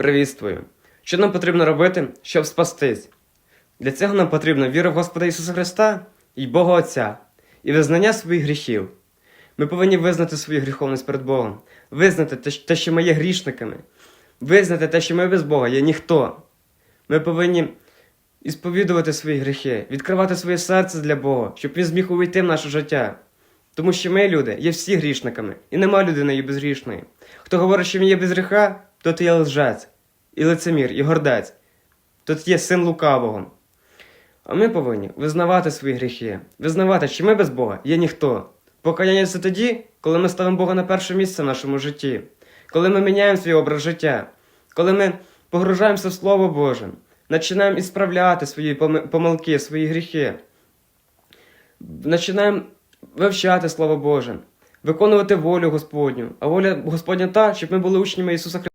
Привітствую! Що нам потрібно робити, щоб спастись? Для цього нам потрібна віра в Господа Ісуса Христа і Бога Отця, і визнання своїх гріхів. Ми повинні визнати свою гріховність перед Богом, визнати те, що ми є грішниками, визнати те, що ми без Бога є ніхто. Ми повинні ісповідувати свої гріхи, відкривати своє серце для Бога, щоб Він зміг увійти в наше життя. Тому що ми, люди, є всі грішниками, і нема людини є безгрішної. Хто говорить, що він є без гріха, тот є лжець, і лицемір, і гордець. Тот є син лукавого. А ми повинні визнавати свої гріхи, визнавати, що ми без Бога є ніхто. Покаяння це тоді, коли ми ставимо Бога на перше місце в нашому житті, коли ми міняємо свій образ життя, коли ми погружаємося в Слово Боже, починаємо ісправляти свої помилки, свої гріхи, починаємо вивчати Слово Боже, виконувати волю Господню, а воля Господня та, щоб ми були учнями Ісуса Христа.